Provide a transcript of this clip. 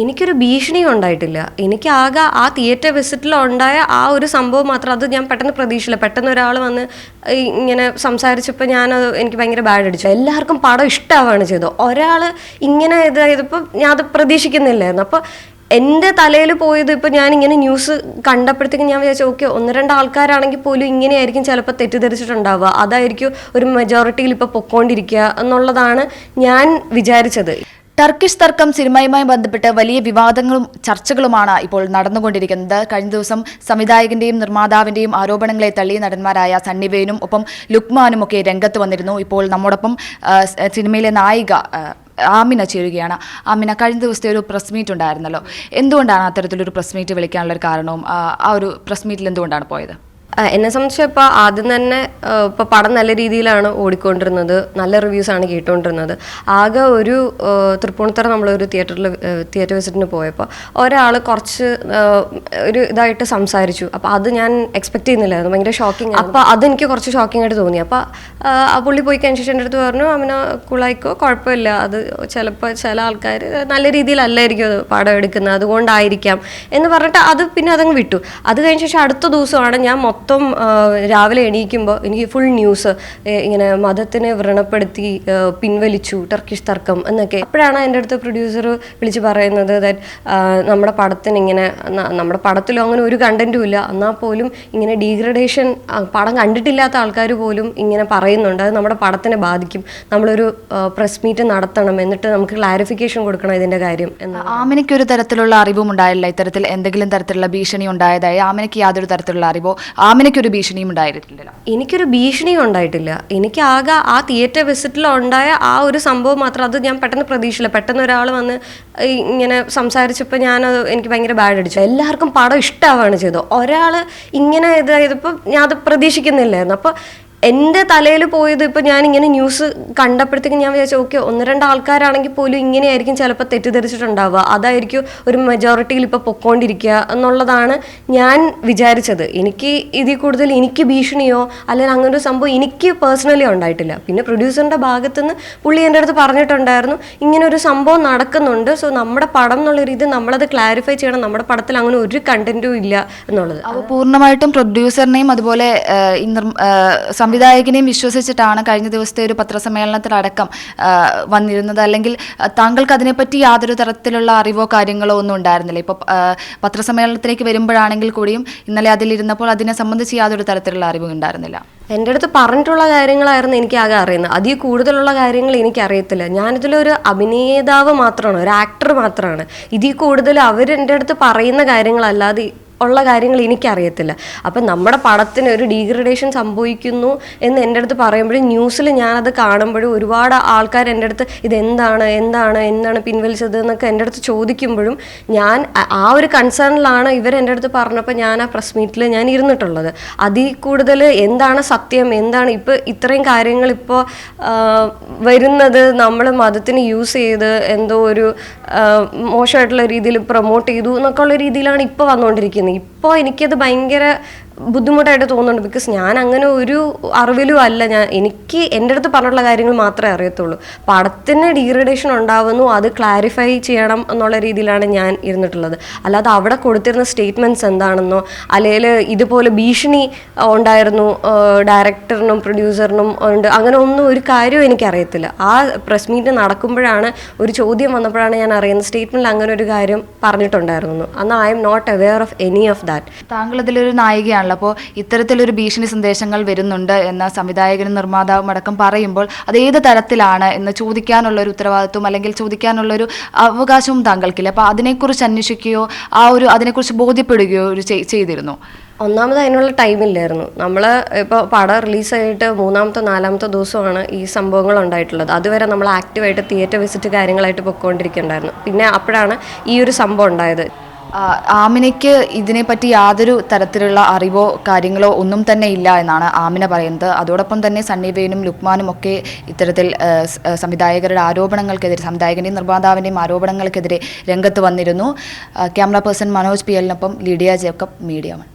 എനിക്കൊരു ഭീഷണിയും ഉണ്ടായിട്ടില്ല. എനിക്ക് ആകെ ആ തിയേറ്റർ വിസിറ്റിൽ ഉണ്ടായ ആ ഒരു സംഭവം മാത്രം അത് ഞാൻ പെട്ടെന്ന് പ്രതീക്ഷിച്ചില്ല. പെട്ടെന്ന് ഒരാൾ വന്ന് ഇങ്ങനെ സംസാരിച്ചപ്പോൾ ഞാനത് എനിക്ക് ഭയങ്കര ബാഡ് അടിച്ചു. എല്ലാവർക്കും പടം ഇഷ്ടമാവുകയാണ് ചെയ്തത്. ഒരാൾ ഇങ്ങനെ ഇതായതിപ്പോൾ ഞാൻ അത് പ്രതീക്ഷിക്കുന്നില്ലായിരുന്നു. അപ്പോൾ എന്റെ തലയിൽ പോയത് ഇപ്പോൾ ഞാൻ ഇങ്ങനെ ന്യൂസ് കണ്ടപ്പോഴത്തേക്കും ഞാൻ വിചാരിച്ചു ഓക്കെ ഒന്ന് രണ്ട് ആൾക്കാരാണെങ്കിൽ പോലും ഇങ്ങനെയായിരിക്കും ചിലപ്പോൾ തെറ്റിദ്ധരിച്ചിട്ടുണ്ടാവുക. അതായിരിക്കും ഒരു മെജോറിറ്റിയിൽ ഇപ്പോൾ പൊക്കോണ്ടിരിക്കുക എന്നുള്ളതാണ് ഞാൻ വിചാരിച്ചത്. ടർക്കിഷ് തർക്കം സിനിമയുമായി ബന്ധപ്പെട്ട് വലിയ വിവാദങ്ങളും ചർച്ചകളുമാണ് ഇപ്പോൾ നടന്നുകൊണ്ടിരിക്കുന്നത്. കഴിഞ്ഞ ദിവസം സംവിധായകന്റെയും നിർമ്മാതാവിന്റെയും ആരോപണങ്ങളെ തള്ളി നടന്മാരായ സണ്ണിവേനും ഒപ്പം ലുക്മാനും ഒക്കെ രംഗത്ത് വന്നിരുന്നു. ഇപ്പോൾ നമ്മോടൊപ്പം സിനിമയിലെ നായിക ആമിന ചേരുകയാണ്. ആമിന കഴിഞ്ഞ ദിവസത്തെ ഒരു പ്രസ് മീറ്റ് ഉണ്ടായിരുന്നല്ലോ. എന്തുകൊണ്ടാണ് അത്തരത്തിലൊരു പ്രസ് മീറ്റ് വിളിക്കാനുള്ള ഒരു കാരണവും ആ, ഒരു പ്രസ് മീറ്റിൽ എന്തുകൊണ്ടാണ് പോയത്? എന്നെ സംബന്ധിച്ച് ഇപ്പോൾ ആദ്യം തന്നെ ഇപ്പോൾ പടം നല്ല രീതിയിലാണ് ഓടിക്കൊണ്ടിരുന്നത്. നല്ല റിവ്യൂസ് ആണ് കേട്ടുകൊണ്ടിരുന്നത് ആകെ ഒരു തൃപ്പൂണിത്തറ നമ്മളൊരു തിയേറ്ററിൽ തിയേറ്റർ വിസിറ്റിന് പോയപ്പോൾ ഒരാൾ കുറച്ച് ഒരു ഇതായിട്ട് സംസാരിച്ചു. അപ്പോൾ അത് ഞാൻ എക്സ്പെക്ട് ചെയ്യുന്നില്ലായിരുന്നു. ഭയങ്കര ഷോക്കിംഗ് അപ്പോൾ അതെനിക്ക് കുറച്ച് ഷോക്കിംഗ് ആയിട്ട് തോന്നി. അപ്പോൾ ആ പുള്ളി പോയി കഴിഞ്ഞ ശേഷം എന്റെ അടുത്ത് പറഞ്ഞു അവന് കുളായിക്കോ കുഴപ്പമില്ല. അത് ചിലപ്പോൾ ചില ആൾക്കാർ നല്ല രീതിയിലല്ലായിരിക്കും അത് പടം എടുക്കുന്നത്. അതുകൊണ്ടായിരിക്കാം. എന്ന് പറഞ്ഞിട്ട് അത് പിന്നെ അതങ്ങ് വിട്ടു. അത് കഴിഞ്ഞ ശേഷം അടുത്ത ദിവസമാണ് ഞാൻ മൊത്തം ആ, രാവിലെ എണീക്കുമ്പോൾ എനിക്ക് ഫുൾ ന്യൂസ് ഇങ്ങനെ മതത്തിനെ വ്രണപ്പെടുത്തി പിൻവലിച്ചു ടർക്കിഷ് തർക്കം എന്നൊക്കെ. അപ്പോഴാണ് എന്റെ അടുത്ത് പ്രൊഡ്യൂസർ വിളിച്ച് പറയുന്നത് ദാറ്റ് നമ്മുടെ പടത്തിന് ഇങ്ങനെ നമ്മുടെ പടത്തിലും അങ്ങനെ ഒരു കണ്ടന്റും ഇല്ല. എന്നാൽ പോലും ഇങ്ങനെ ഡീഗ്രഡേഷൻ പടം കണ്ടിട്ടില്ലാത്ത ആൾക്കാർ പോലും ഇങ്ങനെ പറയുന്നുണ്ട്. അത് നമ്മുടെ പടത്തിനെ ബാധിക്കും. നമ്മളൊരു പ്രസ് മീറ്റ് നടത്തണം എന്നിട്ട് നമുക്ക് ക്ലാരിഫിക്കേഷൻ കൊടുക്കണം ഇതിന്റെ കാര്യം എന്ന്. ആമിനയ്ക്ക് ഒരു തരത്തിലുള്ള അറിവും ഉണ്ടായില്ല. ഇത്തരത്തിൽ എന്തെങ്കിലും തരത്തിലുള്ള ഭീഷണി ഉണ്ടായതായി ആമിനയ്ക്ക് യാതൊരു തരത്തിലുള്ള അറിവോ? ആമിനയ്ക്ക് ഒരു ഭീഷണിയും ഉണ്ടായിരുന്നില്ലല്ലോ എനിക്കൊരു ഭീഷണിയും ഉണ്ടായിട്ടില്ല. എനിക്ക് ആകെ ആ തിയേറ്റർ വിസിറ്റിൽ ഉണ്ടായ ആ ഒരു സംഭവം മാത്രം അത് ഞാൻ പെട്ടെന്ന് പ്രതീക്ഷയില്ല. പെട്ടെന്ന് ഒരാൾ വന്ന് ഇങ്ങനെ സംസാരിച്ചപ്പോൾ ഞാൻ എനിക്ക് ഭയങ്കര ബാഡ് അടിച്ചു. എല്ലാവർക്കും പടം ഇഷ്ടമാവുകയാണ് ചെയ്തത്. ഒരാൾ ഇങ്ങനെ ഇതായതിപ്പോൾ ഞാൻ അത് പ്രതീക്ഷിക്കുന്നില്ലായിരുന്നു. അപ്പോൾ എന്റെ തലയിൽ പോയത് ഇപ്പോൾ ഞാൻ ഇങ്ങനെ ന്യൂസ് കണ്ടപ്പോഴത്തേക്കും ഞാൻ വിചാരിച്ചു ഓക്കെ ഒന്ന് രണ്ട് ആൾക്കാരാണെങ്കിൽ പോലും ഇങ്ങനെയായിരിക്കും ചിലപ്പോൾ തെറ്റിദ്ധരിച്ചിട്ടുണ്ടാവുക. അതായിരിക്കും ഒരു മെജോറിറ്റിയിൽ ഇപ്പോൾ പൊക്കോണ്ടിരിക്കുക എന്നുള്ളതാണ് ഞാൻ വിചാരിച്ചത്. എനിക്ക് ഇതിൽ കൂടുതൽ എനിക്ക് ഭീഷണിയോ അല്ലെങ്കിൽ അങ്ങനൊരു സംഭവം എനിക്ക് പേഴ്സണലി ഉണ്ടായിട്ടില്ല. പിന്നെ പ്രൊഡ്യൂസറിന്റെ ഭാഗത്തുനിന്ന് പുള്ളി എന്റെ അടുത്ത് പറഞ്ഞിട്ടുണ്ടായിരുന്നു ഇങ്ങനെ ഒരു സംഭവം നടക്കുന്നുണ്ട് സോ നമ്മുടെ പടം എന്നുള്ള രീതി നമ്മളത് ക്ലാരിഫൈ ചെയ്യണം. നമ്മുടെ പടത്തിൽ അങ്ങനെ ഒരു കണ്ടന്റും ഇല്ല എന്നുള്ളത്. അപ്പോൾ പൂർണമായിട്ടും പ്രൊഡ്യൂസറിനെയും അതുപോലെ സംവിധായകനെയും വിശ്വസിച്ചിട്ടാണ് കഴിഞ്ഞ ദിവസത്തെ ഒരു പത്രസമ്മേളനത്തിലടക്കം വന്നിരുന്നത്. അല്ലെങ്കിൽ താങ്കൾക്ക് അതിനെപ്പറ്റി യാതൊരു തരത്തിലുള്ള അറിവോ കാര്യങ്ങളോ ഒന്നും ഉണ്ടായിരുന്നില്ല. ഇപ്പോൾ പത്രസമ്മേളനത്തിലേക്ക് വരുമ്പോഴാണെങ്കിൽ കൂടിയും ഇന്നലെ അതിലിരുന്നപ്പോൾ അതിനെ സംബന്ധിച്ച് യാതൊരു തരത്തിലുള്ള അറിവും ഉണ്ടായിരുന്നില്ല. എന്റെ അടുത്ത് പറഞ്ഞിട്ടുള്ള കാര്യങ്ങളായിരുന്നു എനിക്ക് ആകെ അറിയുന്നത്. അതിൽ കൂടുതലുള്ള കാര്യങ്ങൾ എനിക്കറിയത്തില്ല. ഞാനിതിലൊരു അഭിനേതാവ് മാത്രമാണ് ഒരു ആക്ടർ മാത്രമാണ്. ഇതിൽ കൂടുതൽ എന്റെ അടുത്ത് പറയുന്ന കാര്യങ്ങളല്ലാതെ ഉള്ള കാര്യങ്ങൾ എനിക്കറിയത്തില്ല. അപ്പം നമ്മുടെ പടത്തിന് ഒരു ഡീഗ്രഡേഷൻ സംഭവിക്കുന്നു എന്ന് എന്റെ അടുത്ത് പറയുമ്പോഴും ന്യൂസിൽ ഞാനത് കാണുമ്പോഴും ഒരുപാട് ആൾക്കാർ എന്റെ അടുത്ത് ഇതെന്താണ് എന്താണ് എന്താണ് പിൻവലിച്ചത് എന്നൊക്കെ എന്റെ അടുത്ത് ചോദിക്കുമ്പോഴും ഞാൻ ആ- ഒരു കൺസേണിലാണ് ഇവർ എന്റെ അടുത്ത് പറഞ്ഞപ്പോൾ ഞാൻ ആ പ്രസ് മീറ്റിൽ ഞാൻ ഇരുന്നിട്ടുള്ളത്. അതിൽ കൂടുതൽ എന്താണ് സത്യം എന്താണ് ഇപ്പോൾ ഇത്രയും കാര്യങ്ങൾ ഇപ്പോൾ വരുന്നത് നമ്മൾ മതത്തിന് യൂസ് ചെയ്ത് എന്തോ ഒരു മോശമായിട്ടുള്ള രീതിയിൽ പ്രൊമോട്ട് ചെയ്തു എന്നൊക്കെ ഉള്ള രീതിയിലാണ് ഇപ്പോൾ വന്നുകൊണ്ടിരിക്കുന്നത്. ഇപ്പോൾ എനിക്കത് ഭയങ്കര ബുദ്ധിമുട്ടായിട്ട് തോന്നുന്നുണ്ട്. ബിക്കോസ് ഞാൻ അങ്ങനെ ഒരു അറിവിലും അല്ല. ഞാൻ എനിക്ക് എന്റെ അടുത്ത് പറഞ്ഞിട്ടുള്ള കാര്യങ്ങൾ മാത്രമേ അറിയത്തുള്ളൂ. പടത്തിന് ഡീഗ്രഡേഷൻ ഉണ്ടാവുന്നു. അത് ക്ലാരിഫൈ ചെയ്യണം എന്നുള്ള രീതിയിലാണ് ഞാൻ ഇരുന്നിട്ടുള്ളത്. അല്ലാതെ അവിടെ കൊടുത്തിരുന്ന സ്റ്റേറ്റ്മെന്റ്സ് എന്താണെന്നോ അല്ലെങ്കിൽ ഇതുപോലെ ഭീഷണി ഉണ്ടായിരുന്നു ഡയറക്ടറിനും പ്രൊഡ്യൂസറിനും ഉണ്ട്. അങ്ങനെ ഒന്നും ഒരു കാര്യവും എനിക്കറിയത്തില്ല. ആ പ്രസ് മീറ്റ് നടക്കുമ്പോഴാണ് ഒരു ചോദ്യം വന്നപ്പോഴാണ് ഞാൻ അറിയുന്നത്. സ്റ്റേറ്റ്മെന്റിൽ അങ്ങനെ ഒരു കാര്യം പറഞ്ഞിട്ടുണ്ടായിരുന്നു. അന്ന് I am not aware of any of that താങ്കൾ ഇതിലൊരു നായികയാണല്ലോ. അപ്പോൾ ഇത്തരത്തിലൊരു ഭീഷണി സന്ദേശങ്ങൾ വരുന്നുണ്ട് എന്ന സംവിധായകനും നിർമ്മാതാവും അടക്കം പറയുമ്പോൾ അത് ഏത് തരത്തിലാണ് എന്ന് ചോദിക്കാനുള്ള ഒരു ഉത്തരവാദിത്വം അല്ലെങ്കിൽ ചോദിക്കാനുള്ള ഒരു അവകാശവും താങ്കൾക്കില്ല. അപ്പോൾ അതിനെക്കുറിച്ച് അന്വേഷിക്കുകയോ ആ ഒരു അതിനെക്കുറിച്ച് ബോധ്യപ്പെടുകയോ ഒരു ചെയ്- ചെയ്തിരുന്നു. ഒന്നാമത് അതിനുള്ള ടൈമില്ലായിരുന്നു. നമ്മൾ ഇപ്പോൾ പടം റിലീസായിട്ട് മൂന്നാമത്തെ നാലാമത്തെ ദിവസമാണ് ഈ സംഭവങ്ങൾ ഉണ്ടായിട്ടുള്ളത്. അതുവരെ നമ്മൾ ആക്റ്റീവായിട്ട് തിയേറ്റർ വിസിറ്റ് കാര്യങ്ങളായിട്ട് പൊയ്ക്കൊണ്ടിരിക്കുന്നുണ്ടായിരുന്നു പിന്നെ അപ്പോഴാണ് ഈ ഒരു സംഭവം ഉണ്ടായത്. ആമിനയ്ക്ക് ഇതിനെപ്പറ്റി യാതൊരു തരത്തിലുള്ള അറിവോ കാര്യങ്ങളോ ഒന്നും തന്നെ ഇല്ല എന്നാണ് ആമിന പറയുന്നത്. അതോടൊപ്പം തന്നെ സണ്ണി ലുക്മാനും ഒക്കെ ഇത്തരത്തിൽ സംവിധായകരുടെ ആരോപണങ്ങൾക്കെതിരെ സംവിധായകന്റെയും നിർമ്മാതാവിന്റെയും ആരോപണങ്ങൾക്കെതിരെ രംഗത്ത് വന്നിരുന്നു. ക്യാമറ പേഴ്സൺ മനോജ് പി എല്ലിനൊപ്പം ലിഡിയ ജേക്കബ് മീഡിയ വൺ.